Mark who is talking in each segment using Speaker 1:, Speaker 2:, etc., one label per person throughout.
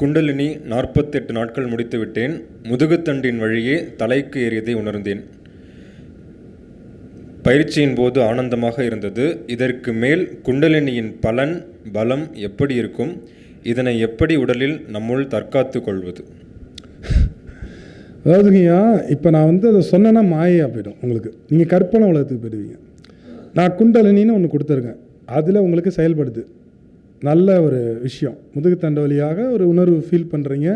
Speaker 1: குண்டலினி நாற்பத்தெட்டு நாட்கள் முடித்துவிட்டேன். முதுகுத்தண்டின் வழியே தலைக்கு ஏறியதை உணர்ந்தேன். பயிற்சியின் போது ஆனந்தமாக இருந்தது. இதற்கு மேல் குண்டலினியின் பலன் பலம் எப்படி இருக்கும்? இதனை எப்படி உடலில் நம்முள் தற்காத்து கொள்வது?
Speaker 2: அதாவதுங்கய்யா இப்போ நான் வந்து அதை சொன்னேன்னா மாயையாக போயிடும் உங்களுக்கு. நீங்கள் கற்பனை உலகத்துக்கு போயிடுவீங்க. நான் குண்டலினின்னு ஒன்று கொடுத்துருக்கேன். அதில் உங்களுக்கு செயல்படுது. நல்ல ஒரு விஷயம். முதுகுத்தண்டு வழியாக ஒரு உணர்வு ஃபீல் பண்ணுறீங்க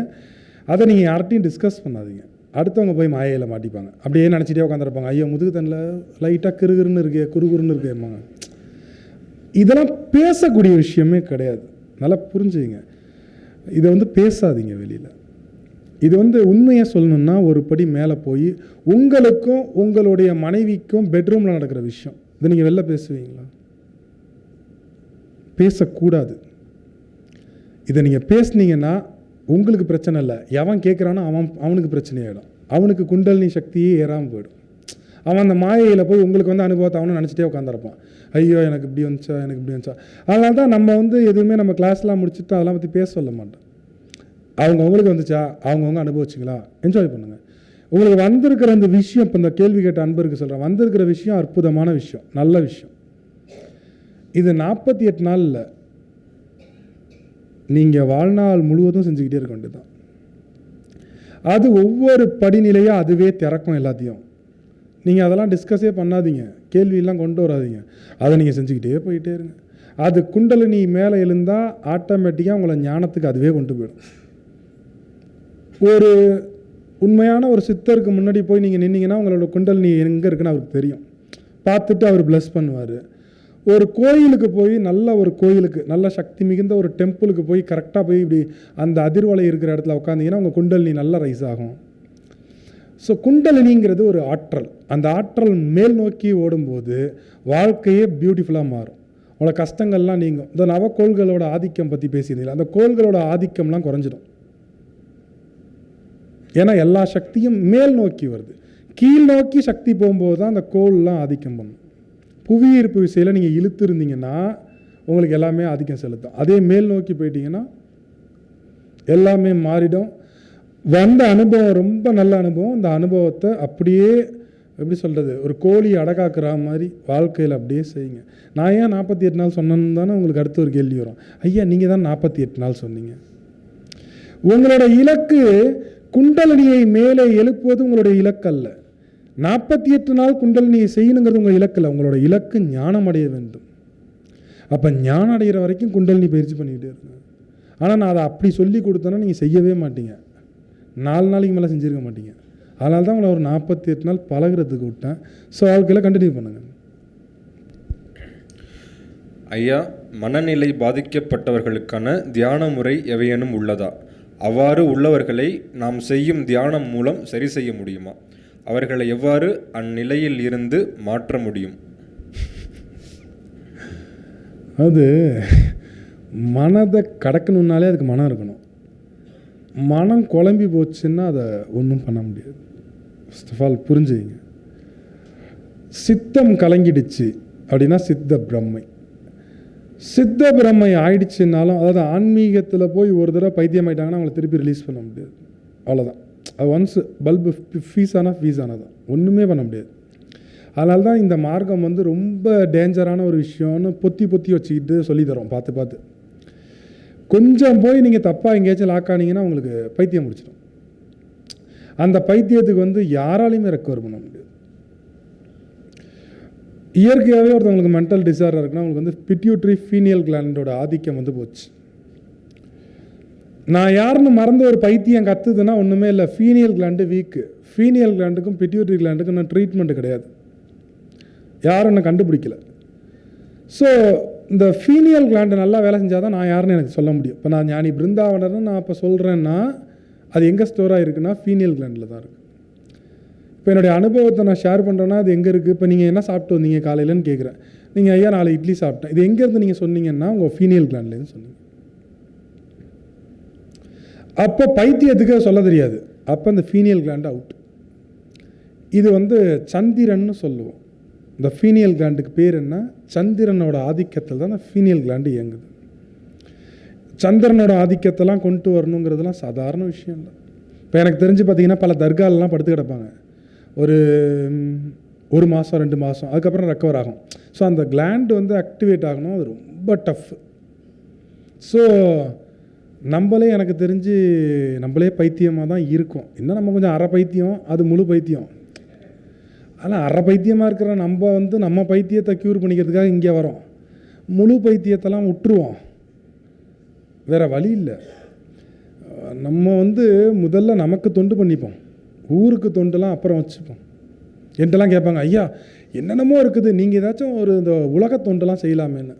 Speaker 2: அதை நீங்கள் யார்கிட்டையும் டிஸ்கஸ் பண்ணாதீங்க. அடுத்தவங்க போய் மாயையில் மாட்டிப்பாங்க. அப்படியே நினச்சிட்டே உட்காந்துருப்பாங்க ஐயோ முதுகுத்தண்டில் லைட்டாக கிருகிருன்னு இருக்கே குறுகுறுன்னு இருக்கேம்மாங்க இதெல்லாம் பேசக்கூடிய விஷயமே கிடையாது. நல்லா புரிஞ்சுங்க இதை வந்து பேசாதீங்க வெளியில். இது வந்து உண்மையாக சொல்லணுன்னா ஒரு படி மேலே போய் உங்களுக்கும் உங்களுடைய மனைவிக்கும் பெட்ரூமில் நடக்கிற விஷயம். இதை நீங்கள் வெளில பேசுவீங்களா? பேசக்கூடாது. இதை நீங்கள் பேசுனீங்கன்னா உங்களுக்கு பிரச்சனை இல்லை. எவன் கேட்குறானோ அவன் அவனுக்கு பிரச்சனையாயிடும். அவனுக்கு குண்டலினி சக்தியே ஏறாமல் போயிடும். அவன் அந்த மாயையில் போய் உங்களுக்கு வந்து அனுபவத்தை அவனும் நினச்சிட்டே உட்காந்துருப்பான் ஐயோ எனக்கு இப்படி வந்துச்சா எனக்கு இப்படி வந்துச்சா. அதனால தான் நம்ம வந்து எதுவுமே நம்ம கிளாஸ்லாம் முடிச்சுட்டு அதெல்லாம் பற்றி பேச சொல்ல மாட்டோம். அவங்க அவங்களுக்கு வந்துச்சா? அவங்கவுங்க அனுபவிச்சிங்களா? என்ஜாய் பண்ணுங்கள் உங்களுக்கு வந்திருக்கிற அந்த விஷயம் இப்போ இந்த கேள்வி கேட்ட அன்பருக்கு சொல்கிறேன் வந்திருக்கிற விஷயம் அற்புதமான விஷயம். நல்ல விஷயம். இது நாற்பத்தி எட்டு நாளில் நீங்கள் வாழ்நாள் முழுவதும் செஞ்சுக்கிட்டே இருக்க வேண்டியதுதான். அது ஒவ்வொரு படிநிலையாக அதுவே திறக்கும் எல்லாத்தையும். நீங்கள் அதெல்லாம் டிஸ்கஸே பண்ணாதீங்க. கேள்வியெல்லாம் கொண்டு வராதீங்க. அதை நீங்கள் செஞ்சுக்கிட்டே போயிட்டே இருங்க. அது குண்டலினி மேலே எழுந்தால் ஆட்டோமேட்டிக்காக உங்களை ஞானத்துக்கு அதுவே கொண்டு போயிடும். ஒரு உண்மையான ஒரு சித்தருக்கு முன்னாடி போய் நீங்கள் நின்னீங்கன்னா உங்களோட குண்டலினி எங்கே இருக்குன்னு அவருக்கு தெரியும். பார்த்துட்டு அவர் ப்ளஸ் பண்ணுவார். ஒரு கோயிலுக்கு போய் நல்ல ஒரு கோயிலுக்கு நல்ல சக்தி மிகுந்த ஒரு டெம்பிளுக்கு போய் கரெக்டாக போய் இப்படி அந்த அதிர்வலை இருக்கிற இடத்துல உட்காந்தீங்கன்னா உங்கள் குண்டலினி நல்லா ரைஸ் ஆகும். ஸோ குண்டலினிங்கிறது ஒரு ஆற்றல். அந்த ஆற்றல் மேல் நோக்கி ஓடும்போது வாழ்க்கையே பியூட்டிஃபுல்லாக மாறும். உங்களோட கஷ்டங்கள்லாம் நீங்கும். இந்த நவக்கோள்களோட ஆதிக்கம் பற்றி பேசியிருந்தீங்களா? அந்த கோள்களோட ஆதிக்கம்லாம் குறைஞ்சிடும். ஏன்னா எல்லா சக்தியும் மேல் நோக்கி வருது. கீழ் நோக்கி சக்தி போகும்போது தான் அந்த கோல்லாம் ஆதிக்கம் பண்ணும். புவி ஈர்ப்பு விசையில் நீங்கள் இழுத்துருந்தீங்கன்னா உங்களுக்கு எல்லாமே ஆதிக்கம் செலுத்தும். அதே மேல் நோக்கி போயிட்டீங்கன்னா எல்லாமே மாறிடும். வந்த அனுபவம் ரொம்ப நல்ல அனுபவம். இந்த அனுபவத்தை அப்படியே எப்படி சொல்கிறது ஒரு கோழி அடகாக்குற மாதிரி வாழ்க்கையில் அப்படியே செய்யுங்க. நான் ஏன் நாற்பத்தி எட்டு நாள் சொன்னேன்னு தானே உங்களுக்கு அடுத்த ஒரு கேள்வி வரும். ஐயா நீங்கள் தான் நாற்பத்தி எட்டு நாள் சொன்னீங்க. உங்களோட இலக்கு குண்டலினியை மேலே எழுப்புவது உங்களுடைய இலக்கு அல்ல நாற்பத்தி எட்டு நாள் குண்டலினியை செய்யணுங்கிறது உங்கள் இலக்கில். உங்களோட இலக்கு ஞானம் அடைய வேண்டும். அப்போ ஞானம் அடைகிற வரைக்கும் குண்டலினி பயிற்சி பண்ணிக்கிட்டே இருங்க ஆனால் நான் அதை அப்படி சொல்லி கொடுத்தேன்னா நீங்கள் செய்யவே மாட்டீங்க. நாலு நாளைக்கு மேலே செஞ்சுருக்க மாட்டீங்க. அதனால தான் உங்களை ஒரு நாற்பத்தி எட்டு நாள் பழகுறதுக்கு விட்டேன். ஸோ வாழ்க்கையில் கண்டினியூ பண்ணுங்கள்
Speaker 1: ஐயா மனநிலை பாதிக்கப்பட்டவர்களுக்கான தியான முறை எவையேனும் உள்ளதா? அவ்வாறு உள்ளவர்களை நாம் செய்யும் தியானம் மூலம் சரி செய்ய முடியுமா? அவர்களை எவ்வாறு அந்நிலையில் இருந்து மாற்ற முடியும்?
Speaker 2: அது மனதை கடக்கணுன்னாலே அதுக்கு மனம் இருக்கணும். மனம் குழம்பி போச்சுன்னா அதை ஒன்றும் பண்ண முடியாது. ஃபஸ்ட் ஆஃப் ஆல் புரிஞ்சுங்க. சித்தம் கலங்கிடுச்சு அப்படின்னா சித்த பிரம்மை. சித்த பிரம்மை ஆயிடுச்சுனாலும் அதாவது ஆன்மீகத்தில் போய் ஒரு தடவை பைத்தியம் ஆயிட்டாங்கன்னா அவங்கள திருப்பி ரிலீஸ் பண்ண முடியாது. அவ்வளோதான் அது ஒன்ஸ் பல்பு ஃபீஸ் ஆனால் ஃபீஸ் ஒன்றுமே பண்ண முடியாது. அதனால தான் இந்த மார்க்கம் வந்து ரொம்ப டேஞ்சரான ஒரு விஷயம்னு பொத்தி பொத்தி வச்சுக்கிட்டு சொல்லித்தரோம் பார்த்து பார்த்து. கொஞ்சம் போய் நீங்கள் தப்பாக எங்கேயாச்சும் லாக் ஆனீங்கன்னா உங்களுக்கு பைத்தியம் முடிச்சிடும். அந்த பைத்தியத்துக்கு வந்து யாராலையுமே ரெக்கவர் பண்ண முடியாது. இயற்கையாகவே ஒருத்தவங்களுக்கு மென்டல் டிசார்டர் இருக்குன்னா அவங்களுக்கு வந்து பிட்யூட்ரி ஃபீனியல் கிளாண்டோட ஆதிக்கம் வந்து போச்சு. நான் யாருன்னு மறந்து ஒரு பைத்தியம் கத்துதுன்னா ஒன்றுமே இல்லை. ஃபீனியல் கிளாண்டு வீக்கு ஃபீனியல் கிளாண்டுக்கும் பிட்யூட்ரி கிளாண்டுக்கும் நான் ட்ரீட்மெண்ட் கிடையாது. யாரும் என்னை கண்டுபிடிக்கல. ஸோ இந்த ஃபீனியல் கிளாண்டு நல்லா வேலை செஞ்சால் தான் நான் யாருன்னு எனக்கு சொல்ல முடியும். இப்போ நான் ஞானி பிருந்தாவனர்னு நான் இப்போ சொல்கிறேன்னா அது எங்கே ஸ்டோராக இருக்குன்னா ஃபீனியல் கிளாண்டில் தான் இருக்குது இப்போ என்னுடைய அனுபவத்தை நான் ஷேர் பண்ணுறேன்னா அது எங்கே இருக்குது இப்போ நீங்கள் என்ன சாப்பிட்டு வந்தீங்க காலையிலன்னு கேட்குறேன் நீங்கள் ஐயா நாளை இட்லி சாப்பிட்டேன். இது எங்கேருந்து நீங்கள் சொன்னீங்கன்னா உங்கள் ஃபீனியல் கிளாண்ட்லேருந்து சொன்னீங்க. அப்போ பைத்தியத்துக்கு சொல்ல தெரியாது. அப்போ இந்த ஃபீனியல் கிளாண்ட் அவுட் இது வந்து சந்திரன்னு சொல்லுவோம். இந்த ஃபீனியல் கிளாண்டுக்கு பேர் என்ன? சந்திரனோட ஆதிக்கத்தில் தான் இந்த ஃபீனியல் கிளாண்டு இயங்குது. சந்திரனோட ஆதிக்கத்தெல்லாம் கொண்டு வரணுங்கிறதுலாம் சாதாரண விஷயம் இல்லை. இப்போ எனக்கு தெரிஞ்சு பார்த்தீங்கன்னா பல தர்காலெலாம் படுத்து கிடப்பாங்க. ஒரு ஒரு மாதம் ரெண்டு மாதம் அதுக்கப்புறம் ரெக்கவர் ஆகும். ஸோ அந்த கிளாண்ட் வந்து ஆக்டிவேட் ஆகணும். அது ரொம்ப டஃப் ஸோ நம்மளே எனக்கு தெரிஞ்சு நம்மளே பைத்தியமாக தான் இருக்கும். இன்னும் நம்ம கொஞ்சம் அரை பைத்தியம் அது முழு பைத்தியம். ஆனால் அரை பைத்தியமாக இருக்கிற நம்ம வந்து நம்ம பைத்தியத்தை க்யூர் பண்ணிக்கிறதுக்காக இங்கே வரோம். முழு பைத்தியத்தெல்லாம் விட்டுருவோம் வேறு வழி இல்லை. நம்ம வந்து முதல்ல நமக்கு தொண்டு பண்ணிப்போம். ஊருக்கு தொண்டுலாம் அப்புறம் வச்சுப்போம். என்கிட்டலாம் கேட்பாங்க ஐயா என்னென்னமோ இருக்குது. நீங்கள் ஏதாச்சும் ஒரு இந்த உலக தொண்டுலாம் செய்யலாமேன்னு.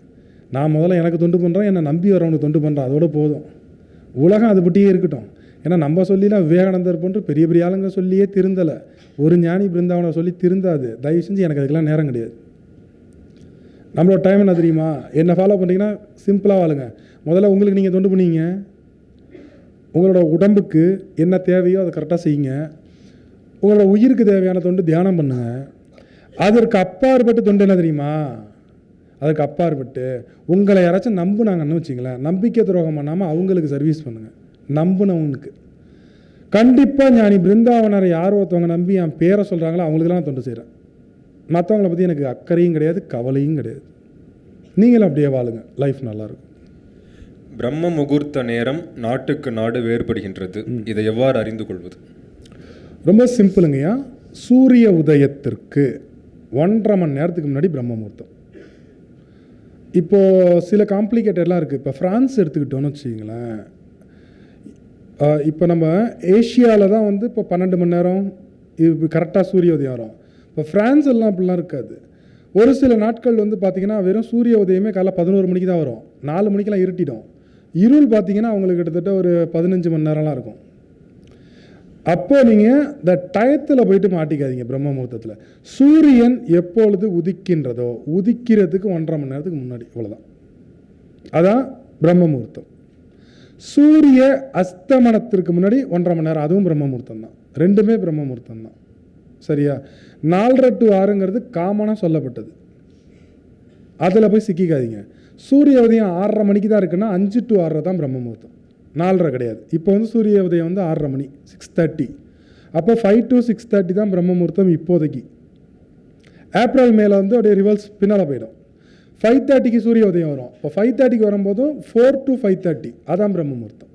Speaker 2: நான் முதல்ல எனக்கு தொண்டு பண்ணுறேன் என்னை நம்பி வரவனுக்கு தொண்டு பண்ணுறேன் அதோட போதும். உலகம் அதுபட்டியே இருக்கட்டும். ஏன்னா நம்ம சொல்லிலாம் விவேகானந்தர் போன்று பெரிய பெரிய ஆளுங்க சொல்லியே திருந்தலை. ஒரு ஞானி பிருந்தாவனை சொல்லி திருந்தாது. தயவு செஞ்சு எனக்கு அதுக்கெல்லாம் நேரம் கிடையாது. நம்மளோட டைம் என்ன தெரியுமா? என்னை ஃபாலோ பண்ணிங்கன்னா சிம்பிளாக வாழுங்க. முதல்ல உங்களுக்கு நீங்கள் தொண்டு பண்ணீங்க. உங்களோட உடம்புக்கு என்ன தேவையோ அதை கரெக்டாக செய்யுங்க. உங்களோட உயிருக்கு தேவையான தொண்டு தியானம் பண்ணுங்க. அதற்கு அப்பாற்பட்டு தொண்டு என்ன தெரியுமா? அதுக்கு அப்பாற்பட்டு உங்களை யாராச்சும் நம்புனாங்கன்னு வச்சுங்களேன் நம்பிக்கை துரோகம் பண்ணாமல் அவங்களுக்கு சர்வீஸ் பண்ணுங்கள் நம்புனவனுக்கு கண்டிப்பாக ஞானி பிருந்தாவனரை யார் ஒருத்தவங்க நம்பி என் பேரை சொல்கிறாங்களோ அவங்களுக்கெல்லாம் நான் தொண்டு செய்கிறேன் மற்றவங்கள பற்றி எனக்கு அக்கறையும் கிடையாது கவலையும் கிடையாது. நீங்களும் அப்படியே வாழுங்க. லைஃப் நல்லாயிருக்கும்.
Speaker 1: பிரம்ம முகூர்த்த நேரம் நாட்டுக்கு நாடு வேறுபடுகின்றது. இதை எவ்வாறு அறிந்து கொள்வது?
Speaker 2: ரொம்ப சிம்பிளுங்கய்யா. சூரிய உதயத்திற்கு ஒன்றரை மணி நேரத்துக்கு முன்னாடி பிரம்ம முகூர்த்தம். இப்போது சில காம்ப்ளிகேட்டட்லாம் இருக்குது இப்போ ஃப்ரான்ஸ் எடுத்துக்கிட்டோன்னு வச்சுக்கிங்களேன். இப்போ நம்ம ஏஷியாவில் தான் வந்து இப்போ பன்னெண்டு மணி நேரம் இது கரெக்டாக சூரிய உதயம் வரும். இப்போ ஃப்ரான்ஸ் எல்லாம் அப்படிலாம் இருக்காது. ஒரு சில நாட்கள் வந்து பார்த்திங்கன்னா வெறும் சூரிய உதயமே காலைல பதினோரு மணிக்கு தான் வரும். நாலு மணிக்கெல்லாம் இருட்டிடும். இருள் பார்த்தீங்கன்னா அவங்களுக்கு கிட்டத்தட்ட ஒரு பதினஞ்சு மணி நேரம்லாம் இருக்கும். அப்போ நீங்கள் இந்த டயத்தில் போயிட்டு மாட்டிக்காதீங்க பிரம்ம முகூர்த்தத்தில். சூரியன் எப்பொழுது உதிக்கின்றதோ உதிக்கிறதுக்கு ஒன்றரை மணி நேரத்துக்கு முன்னாடி இவ்வளோதான் அதான் பிரம்ம முகூர்த்தம். சூரிய அஸ்தமனத்திற்கு முன்னாடி ஒன்றரை மணி நேரம் அதுவும் பிரம்ம முகூர்த்தம் தான் ரெண்டுமே பிரம்ம முகூர்த்தம் தான் சரியா? நாலரை டு ஆறுங்கிறது காமனாக சொல்லப்பட்டது. அதில் போய் சிக்கிக்காதீங்க. சூரிய உதயம் ஆறரை மணிக்கு தான் இருக்குன்னா அஞ்சு டு ஆறரை தான் பிரம்ம முகூர்த்தம். நாலரை கிடையாது. இப்போ வந்து சூரிய உதயம் வந்து ஆறரை மணி சிக்ஸ் தேர்ட்டி அப்போ ஃபைவ் டு சிக்ஸ் தேர்ட்டி தான் பிரம்ம முகூர்த்தம் இப்போதைக்கு. ஏப்ரல் மேலே வந்து அப்படியே ரிவர்ஸ் பின்னால் போயிடும். ஃபைவ் தேர்ட்டிக்கு சூரிய உதயம் வரும். இப்போ ஃபைவ் தேர்ட்டிக்கு வரும்போதும் ஃபோர் டு ஃபைவ் தேர்ட்டி அதான் பிரம்ம முகூர்த்தம்.